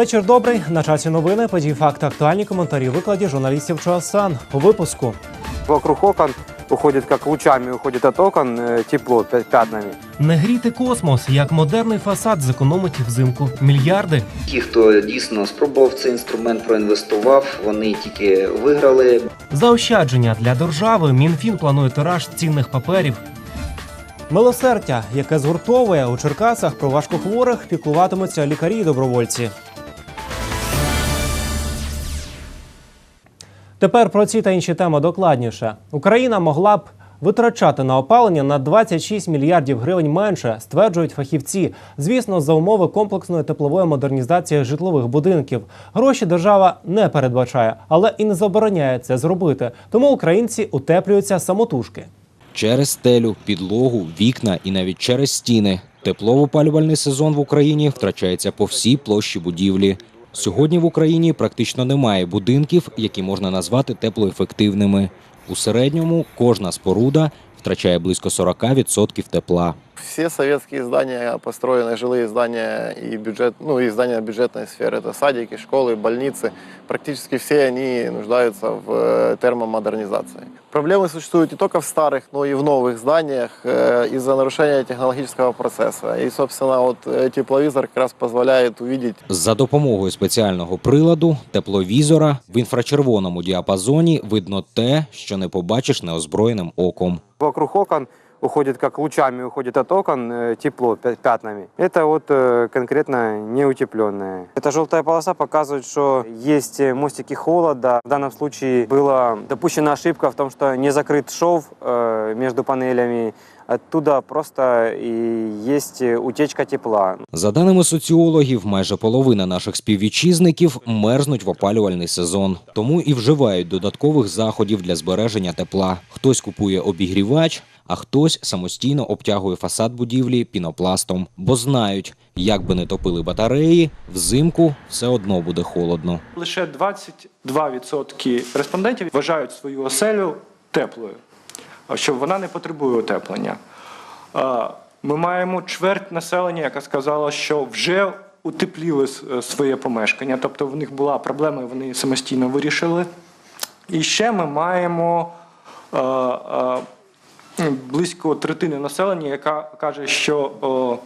Вечір добрий. На часі новини, події, факти, актуальні коментарі викладі журналістів Чоасан. У випуску Вокруг окон уходит, как лучами уходит от окон э, тепло пя- пятнами. не гріти космос, як модерний фасад зекономить взимку мільярди. Ті, хто дійсно спробував цей інструмент, проінвестував, вони тільки виграли. Заощадження для держави. Мінфін планує тираж цінних паперів. Милосердя, яке згуртовує у Черкасах про важкохворих, піклуватимуться лікарі і добровольці. Тепер про ці та інші теми докладніше. Україна могла б витрачати на опалення на 26 мільярдів гривень менше, стверджують фахівці. Звісно, за умови комплексної теплової модернізації житлових будинків. Гроші держава не передбачає, але і не забороняє це зробити. Тому українці утеплюються самотужки. Через стелю, підлогу, вікна і навіть через стіни. Теплово-опалювальний сезон в Україні втрачається по всій площі будівлі. Сьогодні в Україні практично немає будинків, які можна назвати теплоефективними. У середньому кожна споруда втрачає близько 40% тепла Все советские здания, построенные жилые здания и бюджет, ну и здания бюджетной сферы, это садики, школы, больницы, практически все они нуждаются в э, термомодернизации. Проблемы существуют не только в старых, но и в новых зданиях э, из-за нарушения технологического процесса. И, собственно, вот э, тепловизор как раз позволяет увидеть За допомогою спеціального приладу тепловізора в інфрачервоному діапазоні видно те, що не побачиш неозброєним оком. Вокруг окон уходит, как лучами уходит от окон э, тепло пя- пятнами. Это вот э, конкретно неутепленное. Эта желтая полоса показывает, что есть э, мостики холода. В данном случае была допущена ошибка в том, что не закрыт шов э, между панелями. Оттуда просто и есть э, утечка тепла. За даними соціологів, майже половина наших співвітчизників мерзнуть в опалювальний сезон, тому і вживають додаткових заходів для збереження тепла. Хтось купує обігрівач, а хтось самостійно обтягує фасад будівлі пінопластом, бо знають, як би не топили батареї, взимку все одно буде холодно. Лише 22% респондентів вважають свою оселю теплою, що вона не потребує утеплення. Ми маємо чверть населення, яка сказала, що вже утепліли е, своє помешкання, тобто в них була проблема, і вони самостійно вирішили. І ще ми маємо е, е, близько третини населення, яка каже, що о,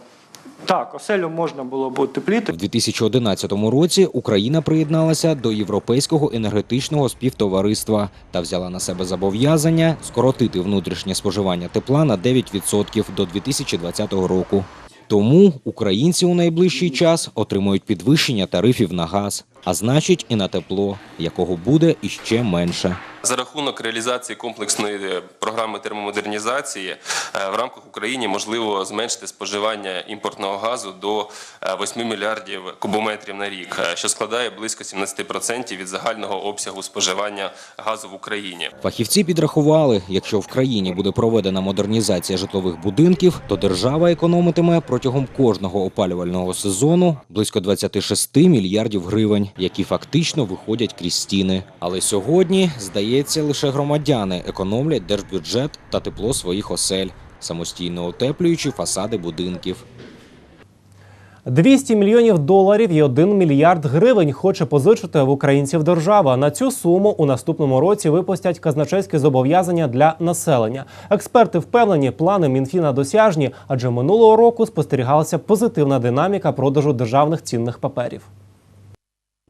так, оселю можна було б утепліти. В 2011 році Україна приєдналася до Європейського енергетичного співтовариства та взяла на себе зобов'язання скоротити внутрішнє споживання тепла на 9% до 2020 року. Тому українці у найближчий час отримують підвищення тарифів на газ, а значить і на тепло, якого буде іще менше. За рахунок реалізації комплексної е, програми термомодернізації е, в рамках України можливо зменшити споживання імпортного газу до е, 8 мільярдів кубометрів на рік, е, що складає близько 17% від загального обсягу споживання газу в Україні. Фахівці підрахували, якщо в країні буде проведена модернізація житлових будинків, то держава економитиме протягом кожного опалювального сезону близько 26 мільярдів гривень, які фактично виходять крізь стіни. Але сьогодні, здається, лише громадяни економлять держбюджет та тепло своїх осель, самостійно утеплюючи фасади будинків. 200 мільйонів доларів і 1 мільярд гривень хоче позичити в українців держава. На цю суму у наступному році випустять казначейські зобов'язання для населення. Експерти впевнені, плани Мінфіна досяжні, адже минулого року спостерігалася позитивна динаміка продажу державних цінних паперів.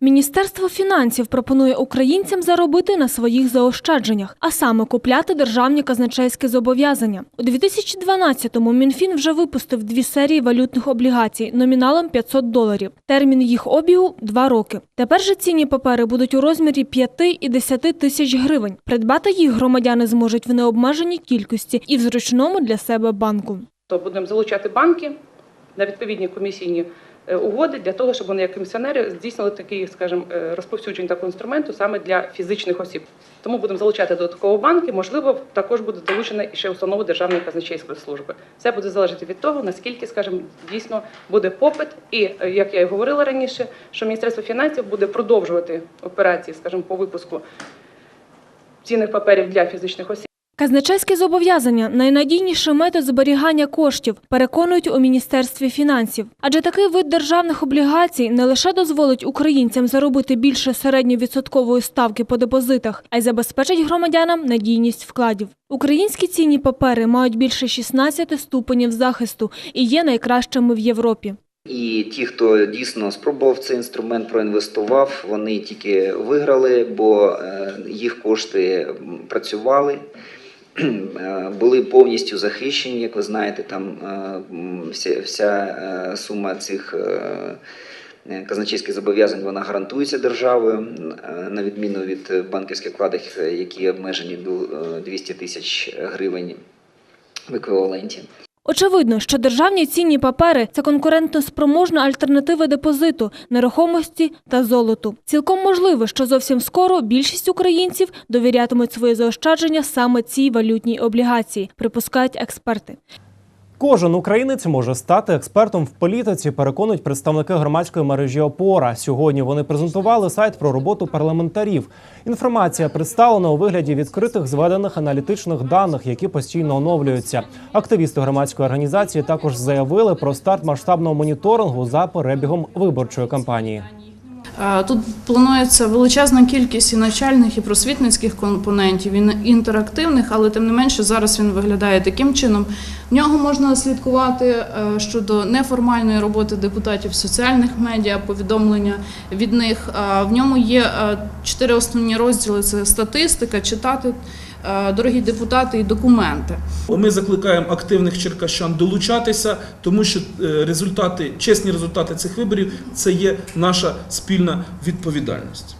Міністерство фінансів пропонує українцям заробити на своїх заощадженнях, а саме купляти державні казначейські зобов'язання. У 2012-му Мінфін вже випустив дві серії валютних облігацій номіналом 500 доларів. Термін їх обігу – два роки. Тепер же цінні папери будуть у розмірі 5 і 10 тисяч гривень. Придбати їх громадяни зможуть в необмеженій кількості і в зручному для себе банку. то будемо залучати банки на відповідні комісійні угоди для того, щоб вони як комісіонери здійснили такий, скажімо, е, розповсюдження такого інструменту саме для фізичних осіб. Тому будемо залучати додатково банки. Можливо, також буде залучена і ще установа Державної казначейської служби. Це буде залежати від того, наскільки, скажімо, дійсно буде попит. І е, як я і говорила раніше, що Міністерство фінансів буде продовжувати операції, скажімо, по випуску цінних паперів для фізичних осіб. Казначейське зобов'язання найнадійніший метод зберігання коштів, переконують у Міністерстві фінансів. Адже такий вид державних облігацій не лише дозволить українцям заробити більше середньовідсоткової ставки по депозитах, а й забезпечить громадянам надійність вкладів. Українські цінні папери мають більше 16 ступенів захисту і є найкращими в Європі. І ті, хто дійсно спробував цей інструмент, проінвестував, вони тільки виграли, бо е, їх кошти працювали, були повністю захищені. Як ви знаєте, там е, вся, вся е, сума цих е, е, казначейських зобов'язань вона гарантується державою, е, на відміну від банківських вкладів, е, які обмежені до е, 200 тисяч гривень в еквіваленті. Очевидно, що державні цінні папери це конкурентно спроможна альтернатива депозиту, нерухомості та золоту. Цілком можливо, що зовсім скоро більшість українців довірятимуть своє заощадження саме цій валютній облігації, припускають експерти. Кожен українець може стати експертом в політиці, переконують представники громадської мережі Опора. Сьогодні вони презентували сайт про роботу парламентарів. Інформація представлена у вигляді відкритих зведених аналітичних даних, які постійно оновлюються. Активісти громадської організації також заявили про старт масштабного моніторингу за перебігом виборчої кампанії. Е, Тут планується величезна кількість і навчальних, і просвітницьких компонентів, і інтерактивних, але тим не менше зараз він виглядає таким чином. В нього можна слідкувати е, щодо неформальної роботи депутатів соціальних медіа, повідомлення від них. Е, В ньому є чотири основні розділи: це статистика, читати, дорогі депутати і документи. Ми закликаємо активних черкащан долучатися, тому що е, результати, чесні результати цих виборів це є наша спільна відповідальність.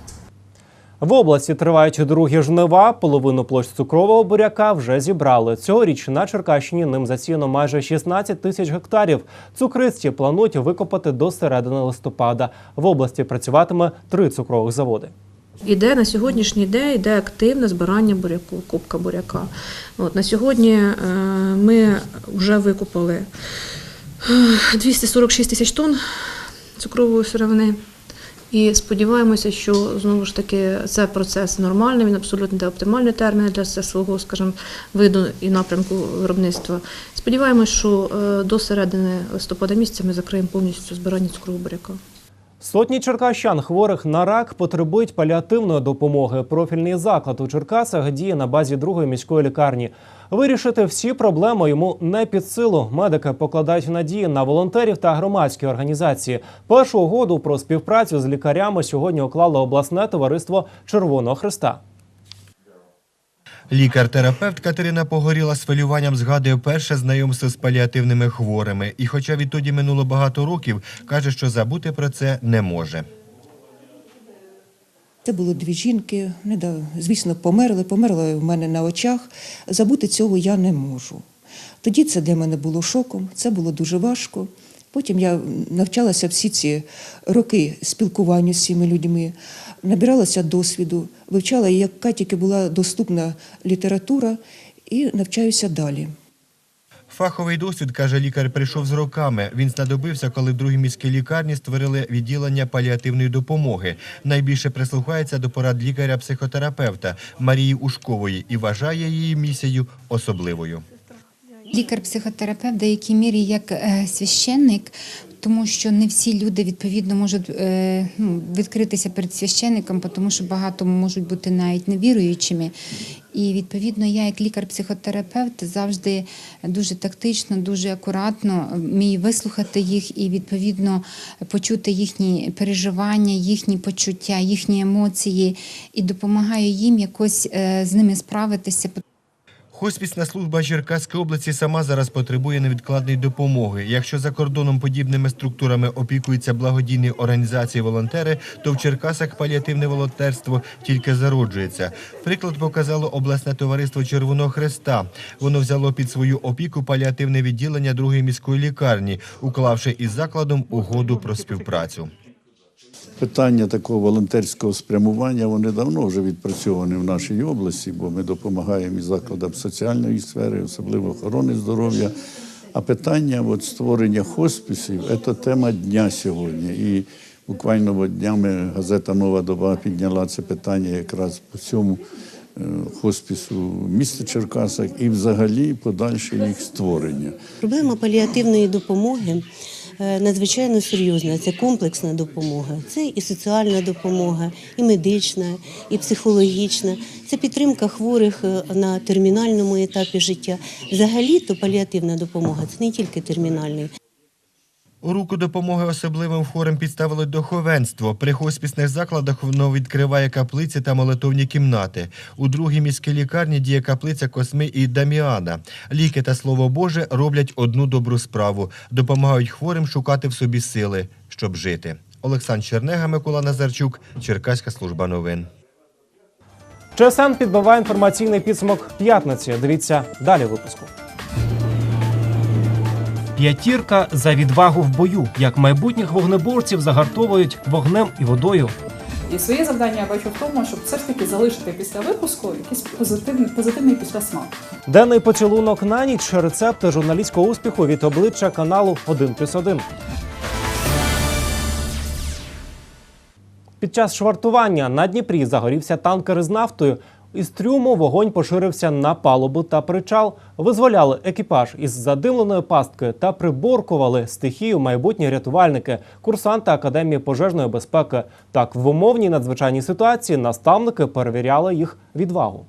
В області тривають другі жнива. Половину площ цукрового буряка вже зібрали. Цьогоріч на Черкащині ним засіяно майже 16 тисяч гектарів. Цукристі планують викопати до середини листопада. В області працюватиме три цукрових заводи. Іде на сьогоднішній день йде активне збирання буряку, кубка буряка. От, на сьогодні е, ми вже викупили е, 246 тисяч тонн цукрової сировини. І сподіваємося, що знову ж таки це процес нормальний, він абсолютно де оптимальний термін для свого, скажімо, виду і напрямку виробництва. Сподіваємося, що е, до середини листопада місяця ми закриємо повністю збирання цукрового буряка. Сотні черкащан хворих на рак потребують паліативної допомоги. Профільний заклад у Черкасах діє на базі другої міської лікарні. Вирішити всі проблеми йому не під силу. Медики покладають надії на волонтерів та громадські організації. Першу угоду про співпрацю з лікарями сьогодні уклало обласне товариство Червоного Христа. Лікар-терапевт Катерина Погоріла з хвилюванням згадує перше знайомство з паліативними хворими. І хоча відтоді минуло багато років, каже, що забути про це не може. Це було дві жінки, звісно, померли, померли в мене на очах. Забути цього я не можу. Тоді це для мене було шоком, це було дуже важко. Потім я навчалася всі ці роки спілкування з цими людьми, набиралася досвіду, вивчала, яка тільки була доступна література, і навчаюся далі. Фаховий досвід, каже лікар, прийшов з роками. Він знадобився, коли в другій міській лікарні створили відділення паліативної допомоги. Найбільше прислухається до порад лікаря-психотерапевта Марії Ушкової і вважає її місію особливою. Лікар-психотерапевт в деякій мірі як е, священник, тому що не всі люди відповідно можуть е, ну, відкритися перед священником, тому що багато можуть бути навіть невіруючими. І відповідно я, як лікар-психотерапевт, завжди дуже тактично, дуже акуратно вмію вислухати їх і відповідно почути їхні переживання, їхні почуття, їхні емоції і допомагаю їм якось е, з ними справитися. Хоспісна служба Черкаської області сама зараз потребує невідкладної допомоги. Якщо за кордоном подібними структурами опікуються благодійні організації волонтери, то в Черкасах паліативне волонтерство тільки зароджується. Приклад показало обласне товариство Червоного Хреста. Воно взяло під свою опіку паліативне відділення другої міської лікарні, уклавши із закладом угоду про співпрацю. Питання такого волонтерського спрямування вони давно вже відпрацьовані в нашій області, бо ми допомагаємо і закладам соціальної сфери, особливо охорони здоров'я. А питання от, створення хосписів це тема дня сьогодні. І буквально днями газета Нова доба підняла це питання якраз по цьому е, хоспісу міста Черкасах і взагалі подальше їх створення. Проблема паліативної допомоги надзвичайно серйозна. Це комплексна допомога. Це і соціальна допомога, і медична, і психологічна. Це підтримка хворих е, на термінальному етапі життя. Взагалі, то паліативна допомога це не тільки термінальний. Руку допомоги особливим хворим підставили духовенство. При хоспісних закладах воно відкриває каплиці та молитовні кімнати. У другій міській лікарні діє каплиця Косми і Даміана. Ліки та слово Боже роблять одну добру справу, допомагають хворим шукати в собі сили, щоб жити. Олександр Чернега, Микола Назарчук, Черкаська служба новин. ЧСН підбиває інформаційний підсумок п'ятниці. Дивіться далі випуску. П'ятірка за відвагу в бою, як майбутніх вогнеборців загартовують вогнем і водою. І своє завдання я бачу в тому, щоб все ж таки залишити після випуску якийсь позитивний, позитивний післясмак. Денний поцілунок на ніч рецепти журналістського успіху від обличчя каналу 1+,1. Під час швартування на Дніпрі загорівся танкер із нафтою. Із трюму вогонь поширився на палубу та причал. Визволяли екіпаж із задимленої пастки та приборкували стихію майбутні рятувальники, курсанти Академії пожежної безпеки. Так, в умовній надзвичайній ситуації наставники перевіряли їх відвагу.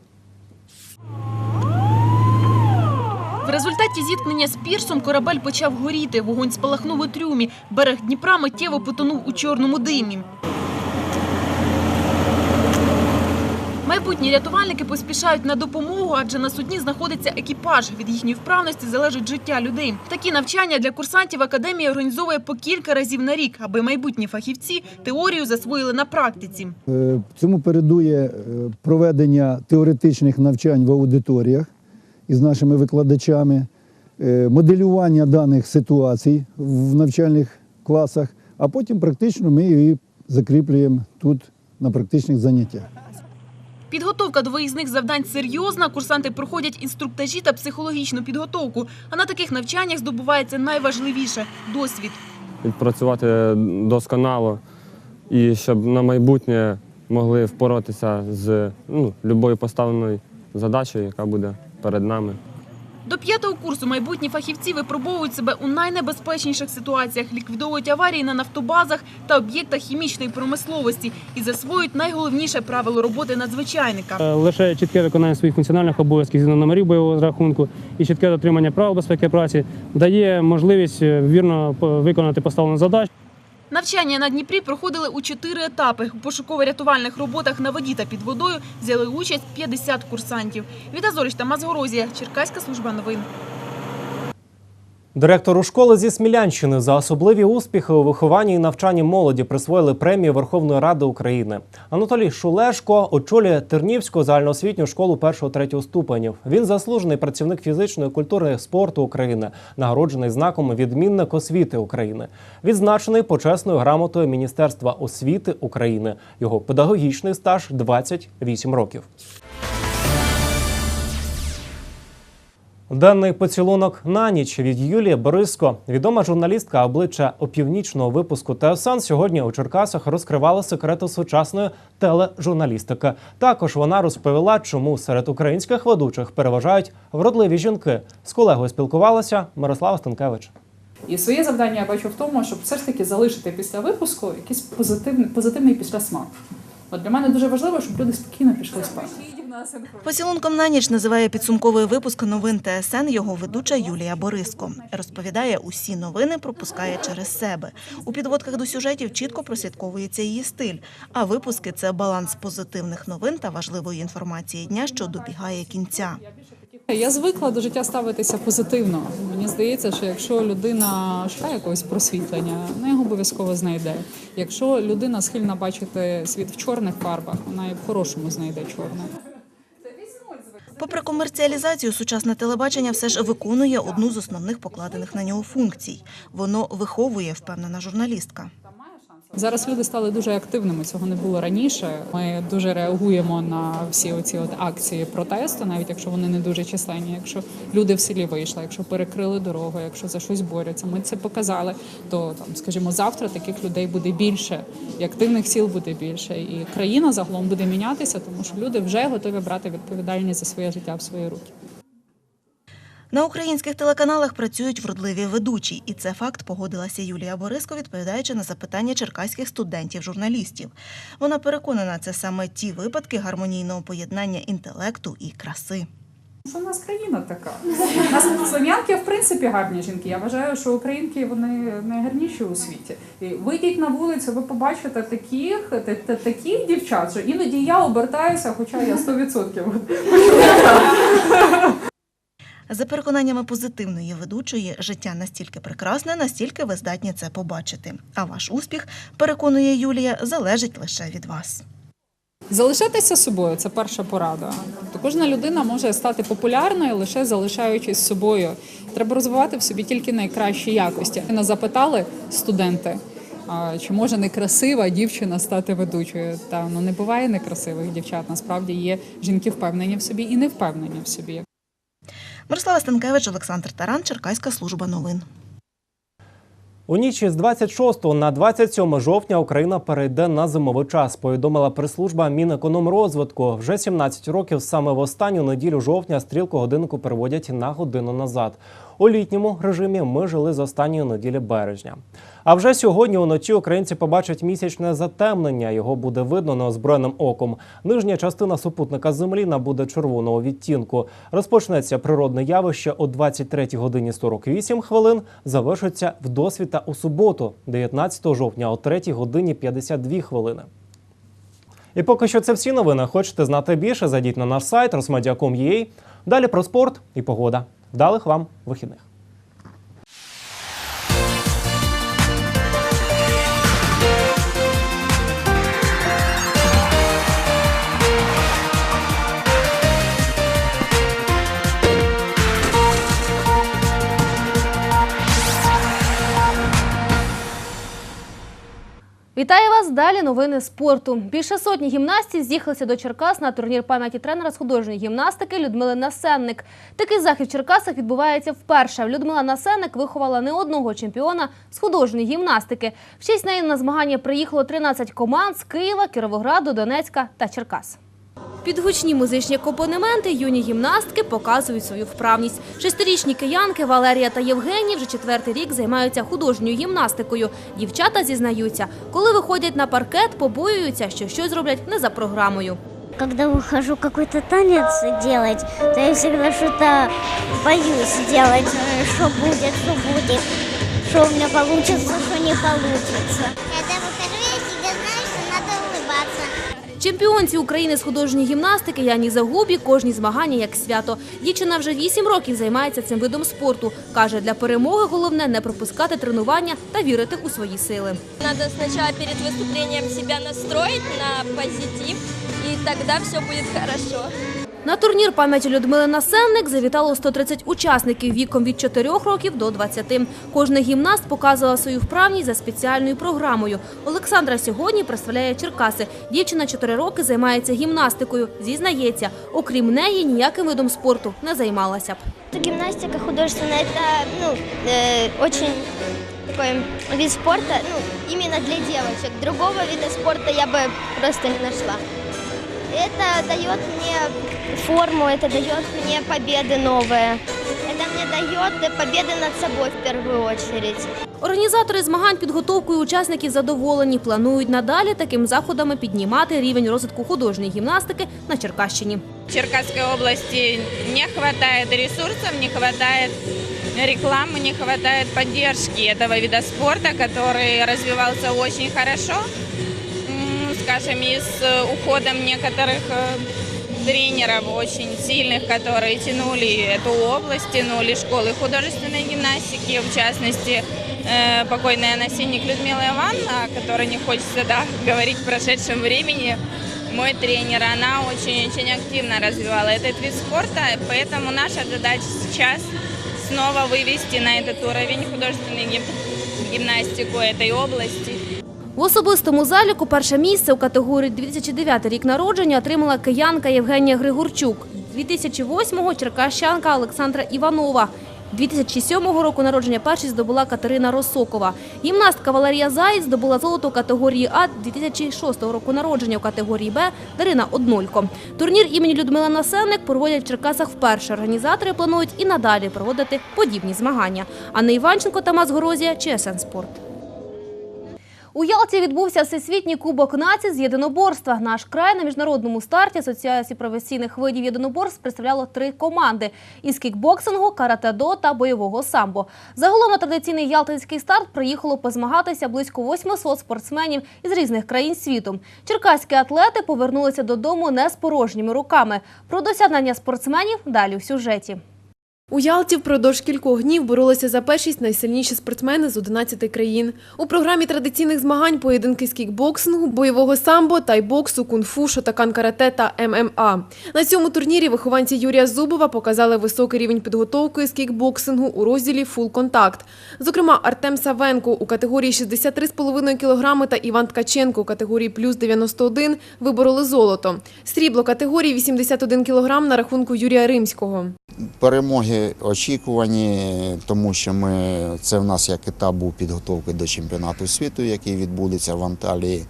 В результаті зіткнення з пірсом корабель почав горіти. Вогонь спалахнув у трюмі. Берег Дніпра миттєво потонув у чорному димі. Майбутні рятувальники поспішають на допомогу, адже на судні знаходиться екіпаж. Від їхньої вправності залежить життя людей. Такі навчання для курсантів академії організовує по кілька разів на рік, аби майбутні фахівці теорію засвоїли на практиці. Е, Цьому передує е, проведення теоретичних навчань в аудиторіях із нашими викладачами, е, моделювання даних ситуацій в навчальних класах, а потім практично ми її закріплюємо тут на практичних заняттях. Підготовка до виїзних завдань серйозна. Курсанти проходять інструктажі та психологічну підготовку. А на таких навчаннях здобувається найважливіше досвід. Працювати досконало і щоб на майбутнє могли впоратися з ну, любою поставленою задачею, яка буде перед нами. До п'ятого курсу майбутні фахівці випробовують себе у найнебезпечніших ситуаціях, ліквідовують аварії на нафтобазах та об'єктах хімічної промисловості і засвоюють найголовніше правило роботи надзвичайника. Е, Лише чітке виконання своїх функціональних обов'язків згідно номерів бойового рахунку і чітке дотримання правил безпеки праці дає можливість е, вірно виконати поставлену задачу. Навчання на Дніпрі проходили у чотири етапи. У пошуково-рятувальних роботах на воді та під водою взяли участь 50 курсантів. Віта Зорич та Мазгорозія, Черкаська служба новин. Директору школи зі Смілянщини за особливі успіхи у вихованні і навчанні молоді присвоїли премію Верховної Ради України. Анатолій Шулешко очолює Тернівську загальноосвітню школу 1-3 ступенів. Він заслужений працівник фізичної культури і спорту України, нагороджений знаком відмінник освіти України, відзначений почесною грамотою Міністерства освіти України. Його педагогічний стаж 28 років. Денний поцілунок на ніч від Юлії Бориско. Відома журналістка обличчя опівнічного випуску ТСН сьогодні у Черкасах розкривала секрети сучасної тележурналістики. Також вона розповіла, чому серед українських ведучих переважають вродливі жінки. З колегою спілкувалася Мирослава Станкевич. І своє завдання я бачу в тому, щоб все ж таки залишити після випуску якийсь позитивний, позитивний післясмак. От для мене дуже важливо, щоб люди спокійно пішли спати. Поцілунком на ніч називає підсумковий випуск новин ТСН його ведуча Юлія Бориско. Розповідає, усі новини пропускає через себе. У підводках до сюжетів чітко прослідковується її стиль. А випуски це баланс позитивних новин та важливої інформації дня, що добігає кінця. Я звикла до життя ставитися позитивно. Мені здається, що якщо людина шукає якогось просвітлення, вона його обов'язково знайде. Якщо людина схильна бачити світ в чорних фарбах, вона і в хорошому знайде чорне. Попри комерціалізацію, сучасне телебачення все ж виконує одну з основних покладених на нього функцій. Воно виховує, впевнена журналістка. Зараз люди стали дуже активними. Цього не було раніше. Ми дуже реагуємо на всі оці от акції протесту, навіть якщо вони не дуже численні. Якщо люди в селі вийшли, якщо перекрили дорогу, якщо за щось борються, ми це показали. То там, скажімо, завтра таких людей буде більше, і активних сіл буде більше, і країна загалом буде мінятися, тому що люди вже готові брати відповідальність за своє життя в свої руки. На українських телеканалах працюють вродливі ведучі, і це факт погодилася Юлія Бориско, відповідаючи на запитання черкаських студентів-журналістів. Вона переконана, це саме ті випадки гармонійного поєднання інтелекту і краси. В нас країна така? У нас слов'янки, в принципі, гарні жінки. Я вважаю, що українки вони найгарніші у світі. І вийдіть на вулицю, ви побачите таких, та- та- таких дівчат, що іноді я обертаюся, хоча я 100%. За переконаннями позитивної ведучої, життя настільки прекрасне, настільки ви здатні це побачити. А ваш успіх, переконує Юлія, залежить лише від вас. Залишатися собою це перша порада. Тобто кожна людина може стати популярною лише залишаючись собою. Треба розвивати в собі тільки найкращі якості. Мене запитали студенти, чи може некрасива дівчина стати ведучою. Та ну не буває некрасивих дівчат. Насправді є жінки впевнені в собі і не впевнені в собі. Мирослава Станкевич, Олександр Таран, Черкаська служба новин. У ніч з 26 на 27 жовтня Україна перейде на зимовий час. Повідомила прес-служба Мінекономрозвитку. Вже 17 років саме в останню неділю жовтня стрілку годинку переводять на годину назад. У літньому режимі ми жили з останньої неділі березня. А вже сьогодні уночі українці побачать місячне затемнення. Його буде видно неозброєним оком. Нижня частина супутника Землі набуде червоного відтінку. Розпочнеться природне явище о 23 годині 48 хвилин. Завершиться в досвіта у суботу, 19 жовтня о 3 годині 52 хвилини. І поки що це всі новини. Хочете знати більше? Зайдіть на наш сайт rosmedia.com.ua. Далі про спорт і погода. Вдалих вам вихідних. Вітаю вас! Далі новини спорту. Більше сотні гімнастів з'їхалися до Черкас на турнір пам'яті тренера з художньої гімнастики Людмили Насенник. Такий захід в Черкасах відбувається вперше. Людмила Насенник виховала не одного чемпіона з художньої гімнастики. В честь неї на змагання приїхало 13 команд з Києва, Кіровограду, Донецька та Черкас. Під гучні музичні акомпанементи юні гімнастки показують свою вправність. Шестирічні киянки Валерія та Євгеній вже четвертий рік займаються художньою гімнастикою. Дівчата зізнаються, коли виходять на паркет, побоюються, що щось зроблять не за програмою. Когда выхожу какой-то танец делать, то я всегда что-то боюсь делать, э, что будет, что будет, что у меня получится, что не получится. Чемпіонці України з художньої гімнастики Яні Загубі кожні змагання як свято. Дівчина вже 8 років займається цим видом спорту. Каже, для перемоги головне не пропускати тренування та вірити у свої сили. Треба спочатку перед виступленням себе настроїти на позитив, і тоді все буде хорошо. На турнір пам'яті Людмили Насенник завітало 130 учасників віком від 4 років до 20. Кожний гімнаст показувала свою вправність за спеціальною програмою. Олександра сьогодні представляє Черкаси. Дівчина 4 роки займається гімнастикою. Зізнається, окрім неї ніяким видом спорту не займалася б. Гимнастика художественная – это ну, э, очень такой вид спорта, ну, именно для девочек. Другого вида спорта я бы просто не нашла. Это дает мне форму, это дает мне победы новые. Это мне дает победы над собой в первую очередь. Організатори змагань підготовкою учасників задоволені. Планують надалі таким заходами піднімати рівень розвитку художньої гімнастики на Черкащині. В Черкасской области не хватает ресурсов, не хватает рекламы, не хватает поддержки этого вида спорта, который развивался очень хорошо, М, Скажем, и с э, уходом некоторых э, тренеров очень сильных, которые тянули эту область, тянули школы художественной гимнастики, в частности, э, покойная Анасинник Людмила Ивановна, о которой не хочется да, говорить в прошедшем времени, мой тренер, она очень-очень активно развивала этот вид спорта, поэтому наша задача сейчас снова вывести на этот уровень художественную гим- гимнастику этой области. В особистому заліку перше місце у категорії 2009 рік народження отримала киянка Євгенія Григорчук, 2008-го черкащанка Олександра Іванова. 2007 року народження першість здобула Катерина Росокова. Гімнастка Валерія Заєць здобула золото категорії А 2006 року народження у категорії Б Дарина Однолько. Турнір імені Людмила Насенник проводять в Черкасах вперше. Організатори планують і надалі проводити подібні змагання. Анна Іванченко, Тамас Горозія, ЧСН Спорт. У Ялті відбувся всесвітній кубок націй з єдиноборства. Наш край на міжнародному старті Асоціації професійних видів єдиноборств представляло три команди із кікбоксингу, карате-до та бойового самбо. Загалом на традиційний ялтинський старт приїхало позмагатися близько 800 спортсменів із різних країн світу. Черкаські атлети повернулися додому не з порожніми руками. Про досягнення спортсменів далі в сюжеті. У Ялті впродовж кількох днів боролися за першість найсильніші спортсмени з 11 країн. У програмі традиційних змагань поєдинки з кікбоксингу, бойового самбо, тайбоксу, кунг-фу, шотакан карате та ММА. На цьому турнірі вихованці Юрія Зубова показали високий рівень підготовки з кікбоксингу у розділі «Фул контакт». Зокрема, Артем Савенко у категорії 63,5 кг та Іван Ткаченко у категорії плюс 91 вибороли золото. Срібло категорії 81 кг на рахунку Юрія Римського. Перемоги очікувані, тому що ми це в нас як етап був підготовки до чемпіонату світу, який відбудеться в Анталії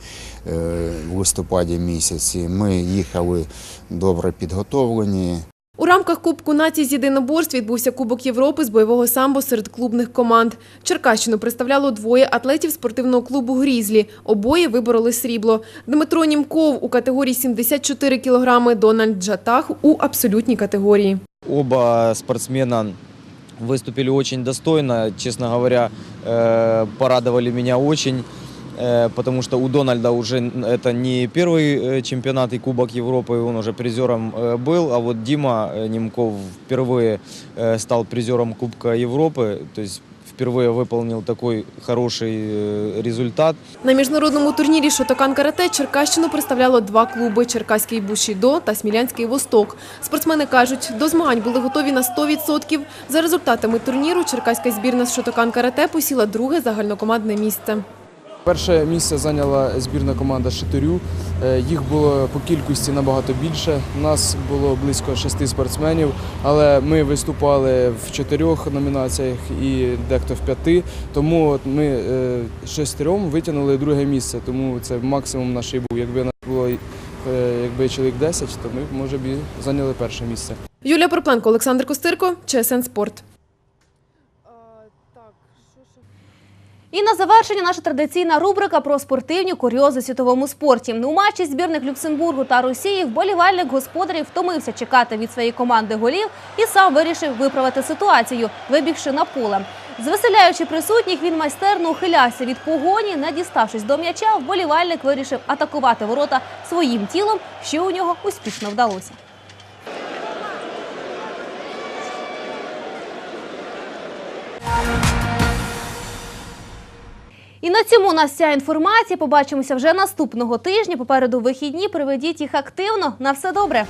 е, в листопаді місяці. Ми їхали добре підготовлені. У рамках Кубку націй з єдиноборств відбувся Кубок Європи з бойового самбо серед клубних команд. Черкащину представляло двоє атлетів спортивного клубу «Грізлі». Обоє вибороли срібло. Дмитро Німков у категорії 74 кг, Дональд Джатах у абсолютній категорії. Оба спортсмена выступили очень достойно, честно говоря, э, порадовали меня очень, э, потому что у Дональда уже это не первый э, чемпионат и Кубок Европы, он уже призером э, был, а вот Дима э, Немков впервые э, стал призером Кубка Европы, то есть впервые выполнил такой хороший э, результат. На міжнародному турнірі «Шотокан карате» Черкащину представляло два клуби – Черкаський Бушідо та Смілянський Восток. Спортсмени кажуть, до змагань були готові на 100%. За результатами турніру Черкаська збірна з «Шотокан карате» посіла друге загальнокомандне місце. Перше місце зайняла збірна команда Шитарю. Е, Їх було по кількості набагато більше. Нас було близько шести спортсменів, але ми виступали в чотирьох номінаціях і дехто в п'яти. Тому ми е, шестером витягнули друге місце. Тому це максимум наш був. Якби нас було е, якби чоловік 10, то ми може б і зайняли перше місце. Юлія Пропленко, Олександр Костирко, ЧСН Спорт. І на завершення наша традиційна рубрика про спортивні курйози у світовому спорті. У матчі збірних Люксембургу та Росії вболівальник господарів втомився чекати від своєї команди голів і сам вирішив виправити ситуацію, вибігши на поле. Звеселяючи присутніх, він майстерно ухилявся від погоні. Не діставшись до м'яча, вболівальник вирішив атакувати ворота своїм тілом, що у нього успішно вдалося. І на цьому у нас вся інформація. Побачимося вже наступного тижня. Попереду вихідні. Приведіть їх активно. На все добре.